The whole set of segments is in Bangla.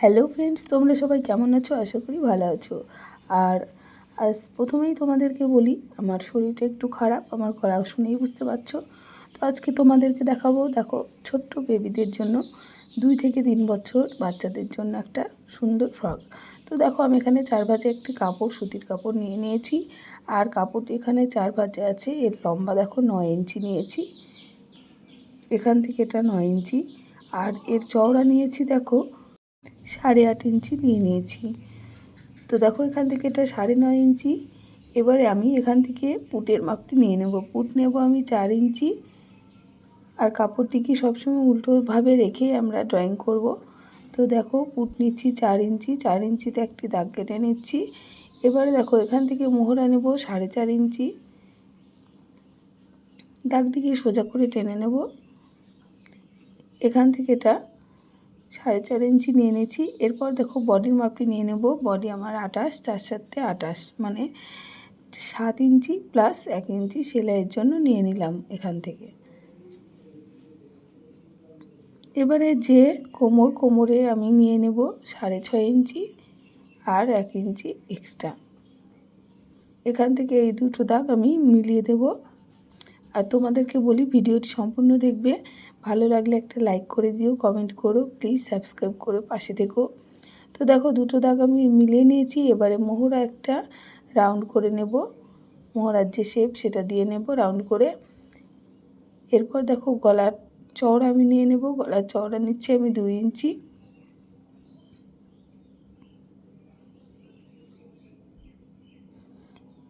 হ্যালো ফ্রেন্ডস, তোমরা সবাই কেমন আছো? আশা করি ভালো আছো। আর আজ প্রথমেই তোমাদেরকে বলি, আমার শরীরটা একটু খারাপ, আমার গলা শুনেই বুঝতে পারছ। তো আজকে তোমাদেরকে দেখাবো, দেখো, ছোট্ট বেবিদের জন্য দুই থেকে তিন বছর বাচ্চাদের জন্য একটা সুন্দর ফ্রক। তো দেখো, আমি এখানে চার ভাজে একটি কাপড়, সুতির কাপড় নিয়ে নিয়েছি। আর কাপড়টি এখানে চার ভাজে আছে, এর লম্বা দেখো নয় ইঞ্চি নিয়েছি। এখান থেকে এটা নয় ইঞ্চি। আর এর চওড়া নিয়েছি, দেখো সাড়ে আট ইঞ্চি নিয়ে নিয়েছি। তো দেখো এখান থেকে এটা সাড়ে নয় ইঞ্চি। এবারে আমি এখান থেকে পুটের মাপটি নিয়ে নেব। পুট নেব আমি চার ইঞ্চি। আর কাপড়টিকে সবসময় উল্টোভাবে রেখে আমরা ড্রয়িং করব? তো দেখো পুট নিচ্ছি চার ইঞ্চি। চার ইঞ্চিতে একটি দাগ কেটে নিচ্ছি। এবারে দেখো এখান থেকে মোহরা নেব সাড়ে চার ইঞ্চি। দাগটিকে সোজা করে টেনে নেব। এখান থেকে এটা সাড়ে চার ইঞ্চি নিয়ে নিয়েছি। এরপর দেখো বডির মাপটি নিয়ে নেব। বডি আমার আটাশ চার সাথে আটাশ মানে সাত ইঞ্চি প্লাস এক ইঞ্চি সেলাইয়ের জন্য নিয়ে নিলাম এখান থেকে। এবারে যে কোমর কোমরে আমি নিয়ে নেব সাড়ে ছয় ইঞ্চি আর এক ইঞ্চি এক্সট্রা এখান থেকে এই দুটো দাগ আমি মিলিয়ে দেব। আর তোমাদেরকে বলি, ভিডিওটি সম্পূর্ণ দেখবে। ভালো লাগলে একটা লাইক করে দিও কমেন্ট করো প্লিজ সাবস্ক্রাইব করো পাশে থেকো। তো দেখো, দুটো দাগ আমি মিলিয়ে নিয়েছি, এবারে মোহরা একটা রাউন্ড করে নেব। মোহরার যে শেপ সেটা দিয়ে নেব রাউন্ড করে। এরপর দেখো, গলার চওড়া আমি নিয়ে নেব, গলার চওড়া নিচ্ছি আমি দুই ইঞ্চি।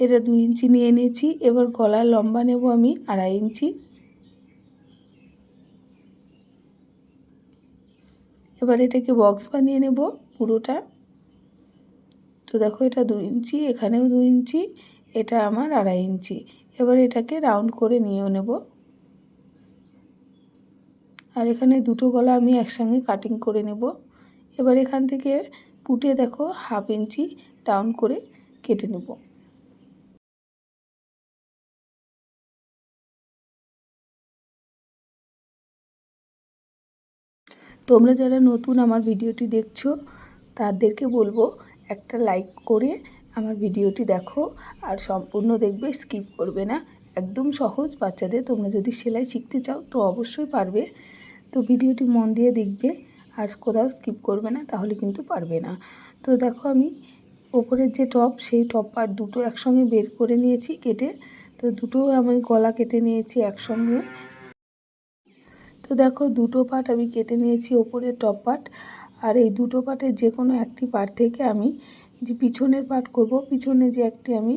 এটা দুই ইঞ্চি নিয়ে নিয়েছি, এবার গলার লম্বা নেব আমি আড়াই ইঞ্চি। এবার এটাকে বক্স বানিয়ে নেব পুরোটা। তো দেখো এটা দু ইঞ্চি, এখানেও দু ইঞ্চি, এটা আমার আড়াই ইঞ্চি। এবার এটাকে রাউন্ড করে নিয়েও নেব। আর এখানে দুটো গলা আমি একসঙ্গে কাটিং করে নেব। এবার এখান থেকে পুটে দেখো হাফ ইঞ্চি ডাউন করে কেটে নেব। তোমরা যারা নতুন আমার ভিডিওটি দেখছ, তাদেরকে বলব একটা লাইক করে আমার ভিডিওটি দেখো আর সম্পূর্ণ দেখবে স্কিপ করবে না। একদম সহজ বাচ্চাদের তোমরা যদি সেলাই শিখতে চাও, তো অবশ্যই পারবে। তো ভিডিওটি মন দিয়ে দেখবে আর কোথাও স্কিপ করবে না, তাহলে কিন্তু পারবে না। তো দেখো আমি ওপরের যে টপ সেই টপ পার্ট দুটো একসঙ্গে বের করে নিয়েছি কেটে। তো দুটো আমি গলা কেটে নিয়েছি একসঙ্গে। তো দেখো দুটো পার্ট আমি কেটে নিয়েছি, ওপরের টপ পার্ট আর এই দুটো পার্টের যে কোনো একটি পার্ট থেকে আমি যে পিছনের পার্ট করব, পিছনে যে একটি আমি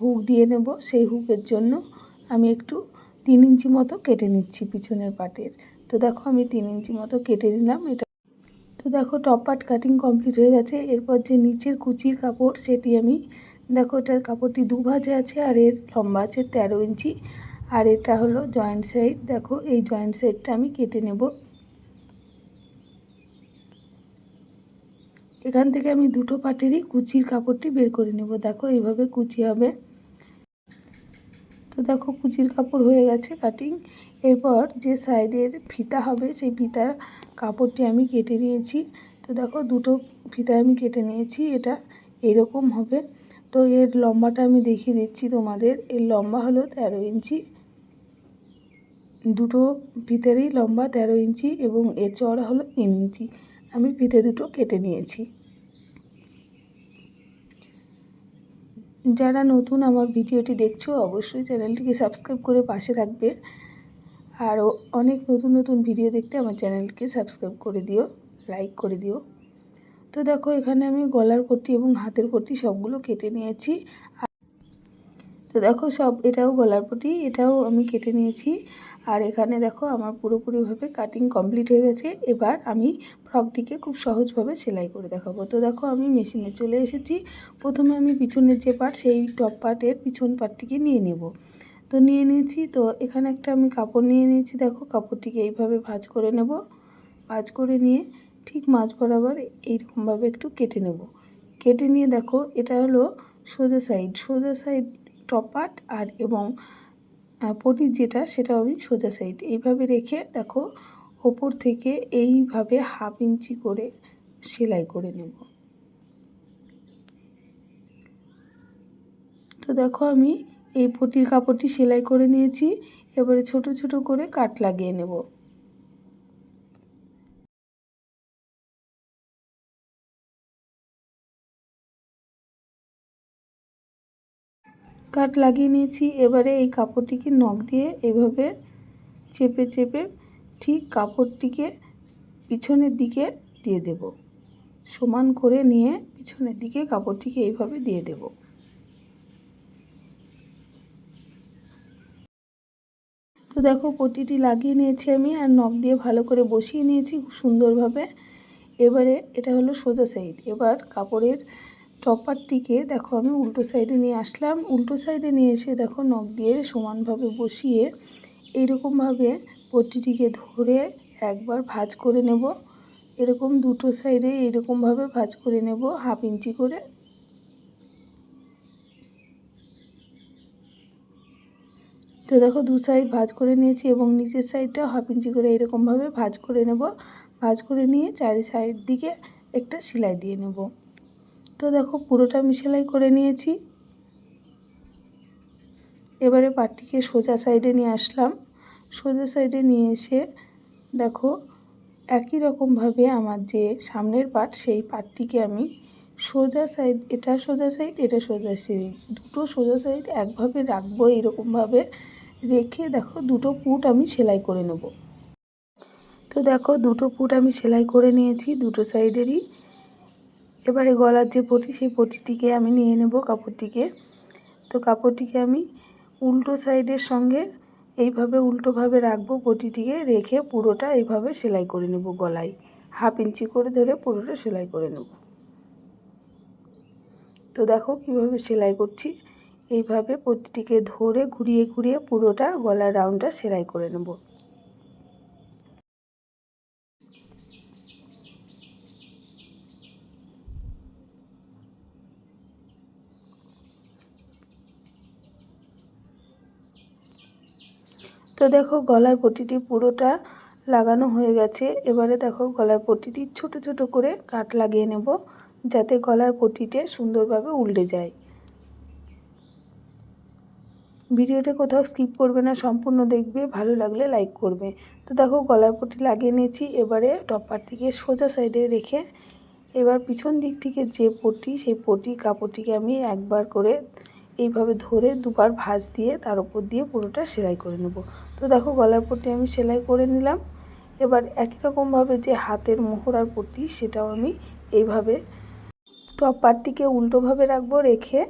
হুক দিয়ে নেব, সেই হুকের জন্য আমি একটু তিন ইঞ্চি মতো কেটে নিচ্ছি পিছনের পার্টের তো দেখো আমি তিন ইঞ্চি মতো কেটে নিলাম, এটা তো দেখো টপ পার্ট কাটিং কমপ্লিট হয়ে গেছে। এরপর যে নিচের কুচির কাপড়, সেটি আমি দেখো এটার কাপড়টি দু ভাজে আছে আর এর লম্বা আছে তেরো ইঞ্চি। আর এটা হলো জয়েন্ট সাইড দেখো, এই জয়েন্ট সাইডটা আমি কেটে নেব। এখান থেকে আমি দুটো পাটেরই কুচির কাপড়টি বের করে নেব। দেখো, এইভাবে কুচি হবে। তো দেখো, কুচির কাপড় হয়ে গেছে কাটিং এরপর যে সাইডের ফিতা হবে, সেই ফিতার কাপড়টি আমি কেটে নিয়েছি। তো দেখো, দুটো ফিতা আমি কেটে নিয়েছি, এটা এরকম হবে। তো এর লম্বাটা আমি দেখিয়ে দিচ্ছি তোমাদের। এর লম্বা হলো তেরো ইঞ্চি। দুটো ফিতেরই লম্বা তেরো ইঞ্চি এবং এর চওড়া হলো তিন ইঞ্চি। আমি ফিতে দুটো কেটে নিয়েছি। যারা নতুন আমার ভিডিওটি দেখছ, অবশ্যই চ্যানেলটিকে সাবস্ক্রাইব করে পাশে থাকবে। আরও অনেক নতুন নতুন ভিডিও দেখতে আমার চ্যানেলকে সাবস্ক্রাইব করে দিও, লাইক করে দিও। তো দেখো, এখানে আমি গলার পট্টি এবং হাতের পট্টি সবগুলো কেটে নিয়েছি। তো দেখো, সব এটাও গলার পটি এটাও আমি কেটে নিয়েছি। আর এখানে দেখো আমার পুরোপুরিভাবে কাটিং কমপ্লিট হয়ে গেছে। এবার আমি ফ্রকটিকে খুব সহজভাবে সেলাই করে দেখাবো। তো দেখো আমি মেশিনে চলে এসেছি। প্রথমে আমি পিছনের যে পার্ট সেই টপ পার্টের পিছন পার্টটিকে নিয়ে নেব। তো নিয়ে নিয়েছি। তো এখানে একটা আমি কাপড় নিয়ে নিয়েছি। দেখো কাপড়টিকে এইভাবে ভাজ করে নেব। ভাজ করে নিয়ে ঠিক মাছ বরাবর এইরকমভাবে একটু কেটে নেব। কেটে নিয়ে দেখো, এটা হলো সোজা সাইড সোজা সাইড টপ পার্ট আর এবং পটি যেটা সেটা আমি সোজা সাইড এইভাবে রেখে দেখো, ওপর থেকে এইভাবে হাফ ইঞ্চি করে সেলাই করে নেব। তো দেখো আমি এই পটির কাপড়টি সেলাই করে নিয়েছি। এবারে ছোট ছোট করে কাট লাগিয়ে নেব। কাট লাগিয়ে নিয়েছি। এবারে এই কাপড়টিকে নখ দিয়ে এভাবে চেপে চেপে ঠিক কাপড়টিকে পিছনের দিকে দিয়ে দেব। সমান করে নিয়ে পিছনের দিকে কাপড়টিকে এইভাবে দিয়ে দেব। তো দেখো পটিটি লাগিয়ে নিয়েছি আমি আর নখ দিয়ে ভালো করে বসিয়ে নিয়েছি খুব সুন্দরভাবে। এবারে এটা হলো সোজা সাইড। এবার কাপড়ের টপারটিকে দেখো আমি উল্টো সাইডে নিয়ে আসলাম। উল্টো সাইডে নিয়ে এসে দেখো নখ দিয়ে সমানভাবে বসিয়ে এইরকমভাবে পট্টিটিকে ধরে একবার ভাজ করে নেব। এরকম দুটো সাইডে এরকমভাবে ভাজ করে নেব হাফ ইঞ্চি করে। তো দেখো দু সাইড ভাজ করে নিয়েছি এবং নিচের সাইডটাও হাফ ইঞ্চি করে এরকমভাবে ভাজ করে নেব। ভাজ করে নিয়ে চারি সাইড দিকে একটা সেলাই দিয়ে নেব। তো দেখো পুরোটা আমি সেলাই করে নিয়েছি। এবারে পাটটিকে সোজা সাইডে নিয়ে আসলাম। সোজা সাইডে নিয়ে এসে দেখো একই রকমভাবে আমার যে সামনের পাট, সেই পাটটিকে আমি সোজা সাইড এটা সোজা সাইড এটা সোজা সাইড দুটো সোজা সাইড একভাবে রাখব এরকমভাবে রেখে দেখো দুটো পুট আমি সেলাই করে নেব। তো দেখো দুটো পুট আমি সেলাই করে নিয়েছি, দুটো সাইডেরই এবারে গলার যে পটি, সেই পটিটিকে আমি নিয়ে নেব কাপড়টিকে। তো কাপড়টিকে আমি উল্টো সাইডের সঙ্গে এইভাবে উল্টোভাবে রাখব পটিটিকে, রেখে পুরোটা এইভাবে সেলাই করে নেব গলায়। হাফ ইঞ্চি করে ধরে পুরোটা সেলাই করে নেব। তো দেখো কীভাবে সেলাই করছি। এইভাবে পটিটিকে ধরে ঘুরিয়ে ঘুরিয়ে পুরোটা গলার রাউন্ডটা সেলাই করে নেব। তো দেখো গলার পটিটি পুরোটা লাগানো হয়ে গেছে। এবারে দেখো গলার পটিটি ছোট ছোট করে কাট লাগিয়ে নেব যাতে গলার পটিতে সুন্দরভাবে উল্টে যায়। ভিডিওটা কোথাও স্কিপ করবে না, সম্পূর্ণ দেখবে, ভালো লাগলে লাইক করবে। তো দেখো গলার পটি লাগিয়ে নিয়েছি, এবারে টপার থেকে সোজা সাইডে রেখে এবার পিছন দিক থেকে যে পটি, সেই পটি, কাপড়টিকে আমি একবার করে এইভাবে ধরে দুবার ভাঁজ দিয়ে তার উপর দিয়ে পুরোটা সেলাই করে নেব। তো দেখো গলার পট্টি আমি সেলাই করে নিলাম। এবার একই রকমভাবে যে হাতের মোহরার পট্টি সেটাও আমি এইভাবে টপ পার্টটিকে উল্টোভাবে রাখব, রেখে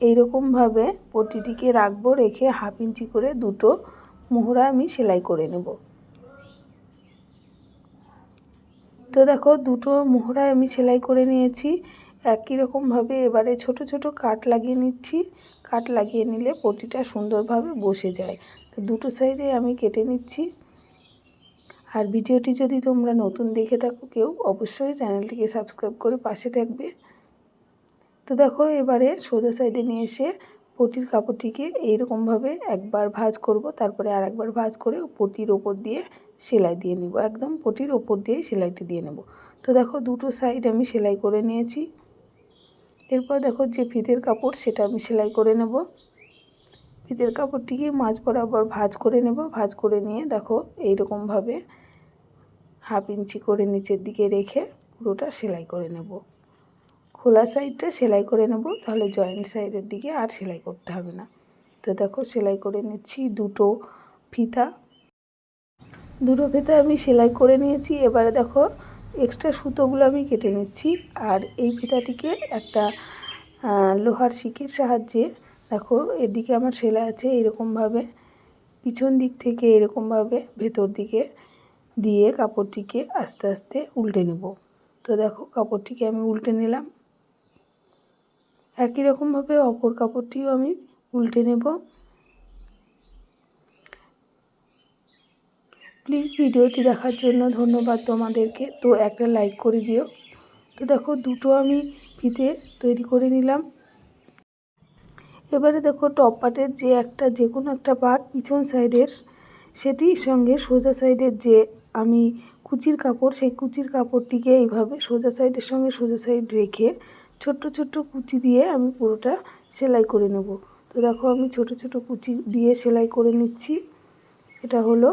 এইরকমভাবে পট্টিটিকে রাখব, রেখে হাফ ইঞ্চি করে দুটো মোহরা আমি সেলাই করে নেব। তো দেখো দুটো মোহরা আমি সেলাই করে নিয়েছি। একই রকমভাবে এবারে ছোট ছোট কাট লাগিয়ে নিচ্ছি। কাট লাগিয়ে নিলে পটিটা সুন্দরভাবে বসে যায়। তো দুটো সাইডে আমি কেটে নিচ্ছি। আর ভিডিওটি যদি তোমরা নতুন দেখে থাকো কেউ, অবশ্যই চ্যানেলটিকে সাবস্ক্রাইব করে পাশে থাকবে। তো দেখো, এবারে সোজা সাইডে নিয়ে এসে পটির কাপড়টিকে এইরকমভাবে একবার ভাজ করব। তারপরে আর একবার ভাজ করে পটির ওপর দিয়ে সেলাই দিয়ে নেব। একদম পটির ওপর দিয়ে সেলাইটি দিয়ে নেব। তো দেখো, দুটো সাইড আমি সেলাই করে নিয়েছি। এরপর দেখো যে ফিতের কাপড়, সেটা আমি সেলাই করে নেব। ফিতের কাপড়টিকে মাছ বরাবর ভাজ করে নেব। ভাজ করে নিয়ে দেখো এইরকমভাবে হাফ ইঞ্চি করে নিচের দিকে রেখে পুরোটা সেলাই করে নেব। খোলা সাইডটা সেলাই করে নেব, তাহলে জয়েন্ট সাইডের দিকে আর সেলাই করতে হবে না। তো দেখো সেলাই করে নিচ্ছি দুটো ফিতা। দুটো ফিতা আমি সেলাই করে নিয়েছি। এবারে দেখো এক্সট্রা সুতোগুলো আমি কেটে নিচ্ছি। আর এই ফিতাটিকে একটা লোহার শিকের সাহায্যে, দেখো এদিকে আমার সেলাই আছে এরকমভাবে, পিছন দিক থেকে এরকমভাবে, ভেতর দিকে দিয়ে কাপড়টিকে আস্তে আস্তে উল্টে নেব। তো দেখো কাপড়টিকে আমি উল্টে নিলাম। একই রকমভাবে অপর কাপড়টিও আমি উল্টে নেব। প্লিজ ভিডিওটি দেখার জন্য ধন্যবাদ তোমাদেরকে। তো একটা লাইক করে দিও। তো দেখো, দুটো আমি ফিতে তৈরি করে নিলাম। এবারে দেখো, টপ পার্টের যে একটা, যে কোনো একটা পার্ট পিছন সাইডের সেটির সঙ্গে সোজা সাইডের যে আমি কুচির কাপড়, সেই কুচির কাপড়টিকে এইভাবে সোজা সাইডের সঙ্গে সোজা সাইড রেখে ছোট্ট ছোট্ট কুচি দিয়ে আমি পুরোটা সেলাই করে নেব। তো দেখো, আমি ছোট ছোট কুচি দিয়ে সেলাই করে নিচ্ছি। এটা হলো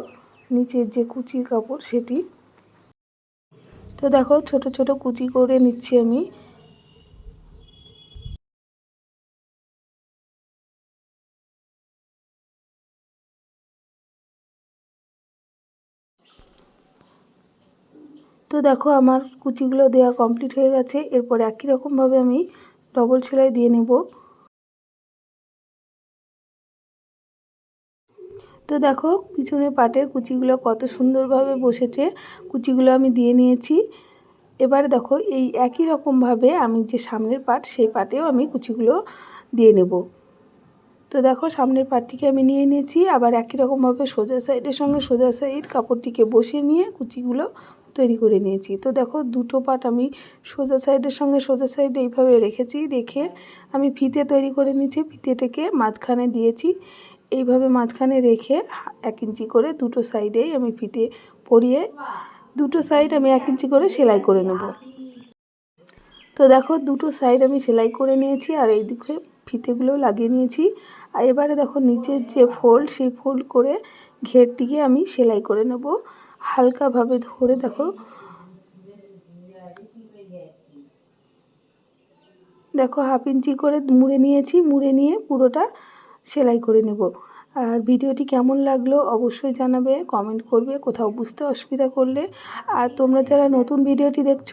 নিচের যে কুচির কাপড় সেটি। তো দেখো, ছোট ছোট কুচি করে নিচ্ছি আমি। তো দেখো, আমার কুচিগুলো দেওয়া কমপ্লিট হয়ে গেছে। এরপর একই রকমভাবে আমি ডবল সেলাই দিয়ে নেব। তো দেখো পিছনে পাটের কুচিগুলো কত সুন্দরভাবে বসেছে। কুচিগুলো আমি দিয়ে নিয়েছি। এবার দেখো, এই একই রকমভাবে আমি যে সামনের পাট, সেই পাটেও আমি কুচিগুলো দিয়ে নেব। তো দেখো, সামনের পাটটিকে আমি নিয়ে নিয়েছি। আবার একই রকমভাবে সোজা সাইডের সঙ্গে সোজা সাইড কাপড়টিকে বসিয়ে নিয়ে কুচিগুলো তৈরি করে নিয়েছি। তো দেখো, দুটো পাট আমি সোজা সাইডের সঙ্গে সোজা সাইড এইভাবে রেখেছি, রেখে আমি ফিতে তৈরি করে নিয়েছি। ফিতেটাকে মাঝখানে দিয়েছি। এইভাবে মাঝখানে রেখে এক ইঞ্চি করে দুটো সাইডেই আমি ফিতে পরিয়ে দুটো সাইড আমি এক ইঞ্চি করে সেলাই করে নেব। তো দেখো, দুটো সাইড আমি সেলাই করে নিয়েছি আর এই দিকে ফিতেগুলো লাগিয়ে নিয়েছি। আর এবারে দেখো, নিচের যে ফোল্ড, সেই ফোল্ড করে ঘেরটিকে আমি সেলাই করে নেব। হালকাভাবে ধরে দেখো। দেখো, হাফ ইঞ্চি করে মুড়ে নিয়েছি। মুড়ে নিয়ে পুরোটা সেলাই করে নেব। আর ভিডিওটি কেমন লাগল অবশ্যই জানাবে কমেন্ট করবে, কোথাও বুঝতে অসুবিধা করলে। আর তোমরা যারা নতুন ভিডিওটি দেখছ,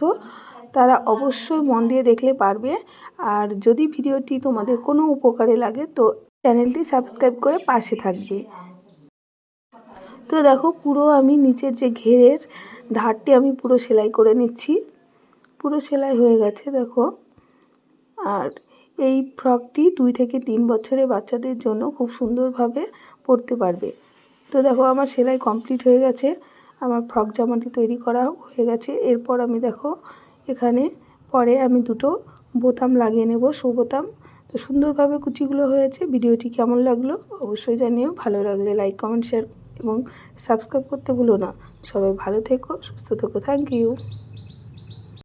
তারা অবশ্যই মন দিয়ে দেখলে পারবে। আর যদি ভিডিওটি তোমাদের কোনো উপকারে লাগে, তো চ্যানেলটি সাবস্ক্রাইব করে পাশে থাকবে। তো দেখো, পুরো আমি নিচের যে ঘেরের ধারটি আমি পুরো সেলাই করে নিচ্ছি। পুরো সেলাই হয়ে গেছে, দেখো। আর এই ফ্রকটি দুই থেকে তিন বছরের বাচ্চাদের জন্য খুব সুন্দরভাবে পরতে পারবে। তো দেখো, আমার সেলাই কমপ্লিট হয়ে গেছে। আমার ফ্রক জামাটি তৈরি করা হয়ে গেছে। এরপর আমি দেখো, এখানে পরে আমি দুটো বোতাম লাগিয়ে নেব বোতাম। তো সুন্দরভাবে কুচিগুলো হয়েছে। ভিডিওটি কেমন লাগল অবশ্যই জানিও। ভালো লাগলে লাইক, কমেন্ট, শেয়ার এবং সাবস্ক্রাইব করতে ভুলো না। সবাই ভালো থেকো, সুস্থ থেকো। Thank you.